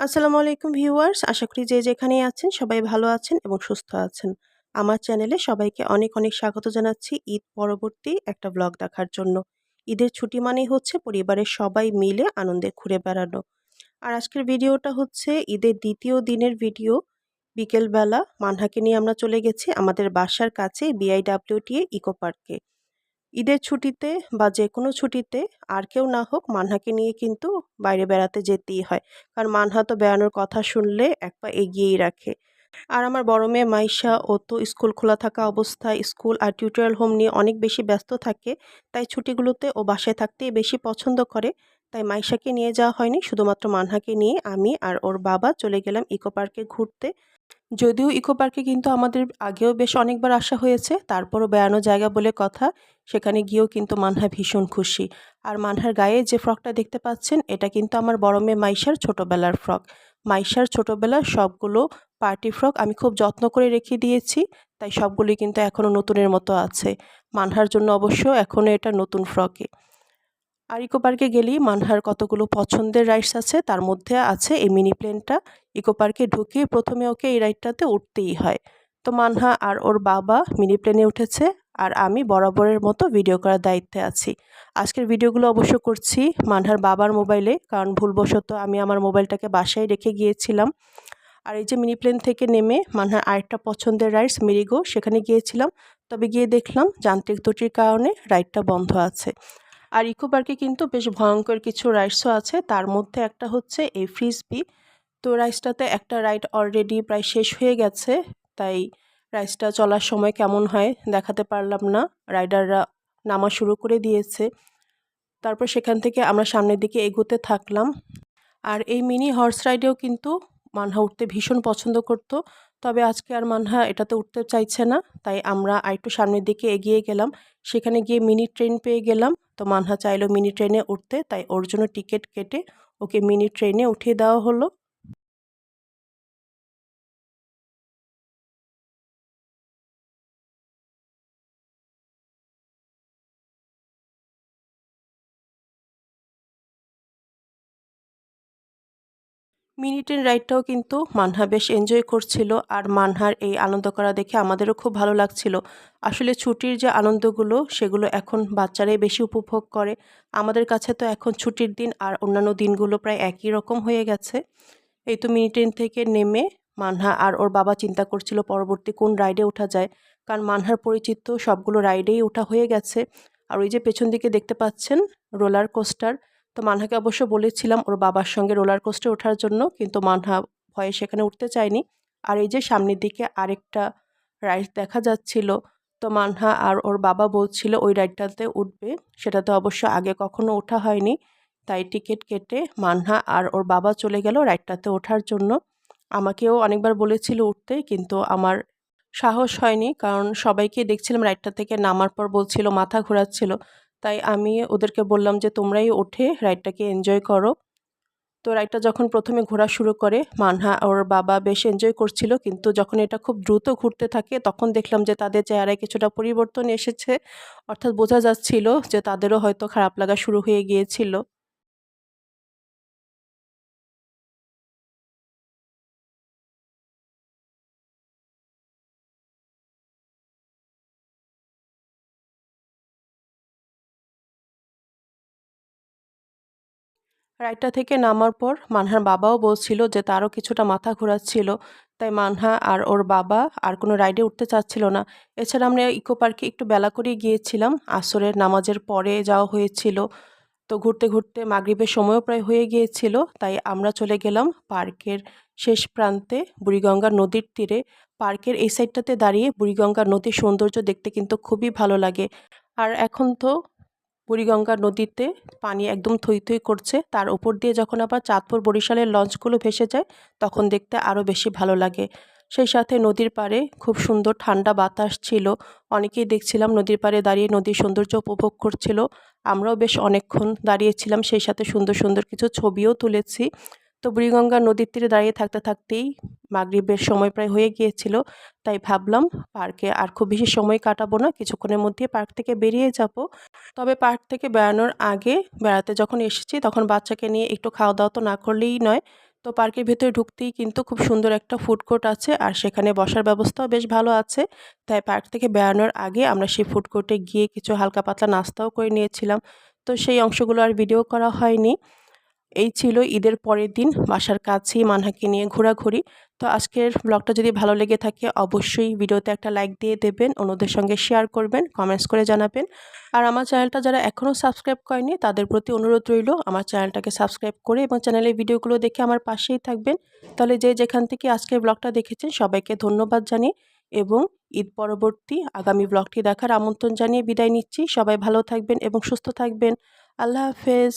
আসসালামু আলাইকুম ভিউয়ার্স। আশা করি যে যেখানেই আছেন সবাই ভালো আছেন এবং সুস্থ আছেন। আমার চ্যানেলে সবাইকে অনেক অনেক স্বাগত জানাচ্ছি ঈদ পরবর্তী একটা ব্লগ দেখার জন্য। ঈদের ছুটি মানেই হচ্ছে পরিবারের সবাই মিলে আনন্দে ঘুরে বেড়ানো। আর আজকের ভিডিওটা হচ্ছে ঈদের দ্বিতীয় দিনের ভিডিও। বিকেলবেলা মানহাকে নিয়ে আমরা চলে গেছি আমাদের বাসার কাছে বিআইডাব্লিউটিএ ইকো পার্কে ঈদের ছুটিতে বা যে কোনো ছুটিতে আর কেউ না হোক মানহাকে নিয়ে কিন্তু বাইরে বেড়াতে যেতেই হয়। কারণ মানহা তো বেড়ানোর কথা শুনলে এক পা এগিয়েই রাখে। আর আমার বড় মেয়ে মাইশা, ও তো স্কুল খোলা থাকা অবস্থায় স্কুল আর টিউটোরিয়াল হোম নিয়ে অনেক বেশি ব্যস্ত থাকে, তাই ছুটিগুলোতে ও বাসায় থাকতেই বেশি পছন্দ করে। তাই মাইশাকে নিয়ে যাওয়া হয়নি। শুধুমাত্র মানহাকে নিয়ে আমি আর ওর বাবা চলে গেলাম ইকো পার্কে ঘুরতে। যদিও ইকো পার্কে কিন্তু আমাদের আগেও বেশ অনেকবার আসা হয়েছে। তারপরও বেড়ানো জায়গা বলে কথা, সেখানে গিয়েও কিন্তু মানহা ভীষণ খুশি। আর মানহার গায়ে যে ফ্রকটা দেখতে পাচ্ছেন, এটা কিন্তু আমার বড় মেয়ে মাইশার ছোটোবেলার ফ্রক। মাইশার ছোটোবেলার সবগুলো পার্টি ফ্রক আমি খুব যত্ন করে রেখে দিয়েছি, তাই সবগুলি কিন্তু এখনও নতুনের মতো আছে। মানহার জন্য অবশ্য এখনও এটা নতুন ফ্রকে। আর ইকো পার্কে গেলেই মানহার কতগুলো পছন্দের রাইডস আছে, তার মধ্যে আছে এই মিনি প্লেনটা। ইকো পার্কে ঢুকে প্রথমে ওকে এই রাইডটাতে উঠতেই হয়। তো মানহা আর ওর বাবা মিনি প্লেনে উঠেছে আর আমি বরাবরের মতো ভিডিও করার দায়িত্বে আছি। আজকের ভিডিওগুলো অবশ্য করছি মানহার বাবার মোবাইলে, কারণ ভুলবশত আমি আমার মোবাইলটাকে বাসায় রেখে গিয়েছিলাম। আর এই যে মিনি প্লেন থেকে নেমে মানহার আরেকটা পছন্দের রাইডস, মেরিগো, সেখানে গিয়েছিলাম। তবে গিয়ে দেখলাম যান্ত্রিক ত্রুটির কারণে রাইডটা বন্ধ আছে। আর ইকো পার্কে কিন্তু বেশ ভয়ঙ্কর কিছু রাইডসও আছে। তার মধ্যে একটা হচ্ছে এই ফ্রিসবি তো রাইডসটাতে একটা রাইড অলরেডি প্রায় শেষ হয়ে গেছে। তাই রাইডসটা চলার সময় কেমন হয় দেখাতে পারলাম না। রাইডাররা নামা শুরু করে দিয়েছে। তারপর সেখান থেকে আমরা সামনের দিকে এগোতে থাকলাম। আর এই মিনি হর্স রাইডেও কিন্তু মানহা উঠতে ভীষণ পছন্দ করতো। তবে আজকে আর মানহা এটাতে উঠতে চাইছে না। তাই আমরা আরেকটু সামনের দিকে এগিয়ে গেলাম। সেখানে গিয়ে মিনি ট্রেন পেয়ে গেলাম। তো মানহা চাইলো মিনি ট্রেনে উঠতে। তাই ওর জন্য টিকিট কেটে ওকে মিনি ট্রেনে উঠিয়ে দেওয়া হলো। মিনি ট্রেন রাইডটাও কিন্তু মানহা বেশ এনজয় করছিল আর মানহার এই আনন্দ করা দেখে আমাদেরও খুব ভালো লাগছিল। আসলে ছুটির যে আনন্দগুলো, সেগুলো এখন বাচ্চারাই বেশি উপভোগ করে। আমাদের কাছে তো এখন ছুটির দিন আর অন্যান্য দিনগুলো প্রায় একই রকম হয়ে গেছে। এই তো মিনি ট্রেন থেকে নেমে মানহা আর ওর বাবা চিন্তা করছিল পরবর্তী কোন রাইডে ওঠা যায়। কারণ মানহার পরিচিত সবগুলো রাইডেই ওঠা হয়ে গেছে। আর ওই যে পেছন দিকে দেখতে পাচ্ছেন, রোলার কোস্টার। তো মানহাকে অবশ্য বলেছিলাম ওর বাবার সঙ্গে রোলার কোস্টে ওঠার জন্য, কিন্তু মানহা ভয়ে সেখানে উঠতে চায়নি। আর এই যে সামনের দিকে আরেকটা রাইড দেখা যাচ্ছিল, তো মানহা আর ওর বাবা বলছিল ওই রাইডটাতে উঠবে। সেটাতে অবশ্য আগে কখনো ওঠা হয়নি, তাই টিকিট কেটে মানহা আর ওর বাবা চলে গেল রাইডটাতে ওঠার জন্য। আমাকেও অনেকবার বলেছিল উঠতে, কিন্তু আমার সাহস হয়নি, কারণ সবাইকে দেখছিলাম রাইডটা থেকে নামার পর বলছিল, মাথা ঘোরাচ্ছিল। তাই আমি ওদেরকে বললাম যে, তোমরাই ওঠে রাইডটাকে এনজয় করো। তো রাইডটা যখন প্রথমে ঘোরা শুরু করে, মানহা ওর বাবা বেশ এনজয় করছিল, কিন্তু যখন এটা খুব দ্রুত ঘুরতে থাকে, তখন দেখলাম যে, তাদের চেহারায় কিছুটা পরিবর্তন এসেছে। অর্থাৎ বোঝা যাচ্ছিল যে, তাদেরও হয়তো খারাপ লাগা শুরু হয়ে গিয়েছিল। রাইডটা থেকে নামার পর মানহার বাবাও বলছিল যে তারও কিছুটা মাথা ঘোরাচ্ছিল। তাই মানহা আর ওর বাবা আর কোনো রাইডে উঠতে চাচ্ছিল না। এছাড়া আমরা ইকো পার্কে একটু বেলা করেই গিয়েছিলাম। আসরের নামাজের পরে যাওয়া হয়েছিল। তো ঘুরতে ঘুরতে মাগরীবের সময়ও প্রায় হয়ে গিয়েছিল। তাই আমরা চলে গেলাম পার্কের শেষ প্রান্তে বুড়িগঙ্গা নদীর তীরে। পার্কের এই সাইডটাতে দাঁড়িয়ে বুড়িগঙ্গা নদীর সৌন্দর্য দেখতে কিন্তু খুবই ভালো লাগে। আর এখন তো বুড়িগঙ্গা নদীতে পানি একদম থই থই করছে। তার উপর দিয়ে যখন আবার চাঁদপুর বরিশালের লঞ্চগুলো ভেসে যায়, তখন দেখতে আরও বেশি ভালো লাগে। সেই সাথে নদীর পাড়ে খুব সুন্দর ঠান্ডা বাতাস ছিল। অনেকেই দেখছিলাম নদীর পাড়ে দাঁড়িয়ে নদীর সৌন্দর্য উপভোগ করছিল। আমরাও বেশ অনেকক্ষণ দাঁড়িয়েছিলাম, সেই সাথে সুন্দর সুন্দর কিছু ছবিও তুলেছি। তো বুড়িগঙ্গা নদীর তীরে দাঁড়িয়ে থাকতে থাকতেই মাগরীবের সময় প্রায় হয়ে গিয়েছিল। তাই ভাবলাম পার্কে আর খুব বেশি সময় কাটাবো না, কিছুক্ষণের মধ্যে পার্ক থেকে বেরিয়ে যাব। তবে পার্ক থেকে বেড়ানোর আগে বেড়াতে যখন এসেছি তখন বাচ্চাকে নিয়ে একটু খাওয়া দাওয়া তো না করলেই নয়। তো পার্কের ভেতরে ঢুকতেই কিন্তু খুব সুন্দর একটা ফুড কোর্ট আছে আর সেখানে বসার ব্যবস্থাও বেশ ভালো আছে। তাই পার্ক থেকে বেড়ানোর আগে আমরা সেই ফুড কোর্টে গিয়ে কিছু হালকা পাতলা নাস্তাও করে নিয়েছিলাম। তো সেই অংশগুলো আর ভিডিও করা হয়নি। এই ছিল ঈদের পরের দিন বাসার কাছেই মানহাকে নিয়ে ঘোরাঘুরি। তো আজকের ব্লগটা যদি ভালো লেগে থাকে অবশ্যই ভিডিওতে একটা লাইক দিয়ে দেবেন, অন্যদের সঙ্গে শেয়ার করবেন কমেন্টস করে জানাবেন। আর আমার চ্যানেলটা যারা এখনও সাবস্ক্রাইব করেনি, তাদের প্রতি অনুরোধ রইল আমার চ্যানেলটাকে সাবস্ক্রাইব করে এবং চ্যানেলের ভিডিওগুলো দেখে আমার পাশেই থাকবেন। তাহলে যে যেখান থেকে আজকের ব্লগটা দেখেছেন, সবাইকে ধন্যবাদ জানিয়ে এবং ঈদ পরবর্তী আগামী ব্লগটি দেখার আমন্ত্রণ জানিয়ে বিদায় নিচ্ছি। সবাই ভালো থাকবেন এবং সুস্থ থাকবেন। আল্লাহ হাফেজ।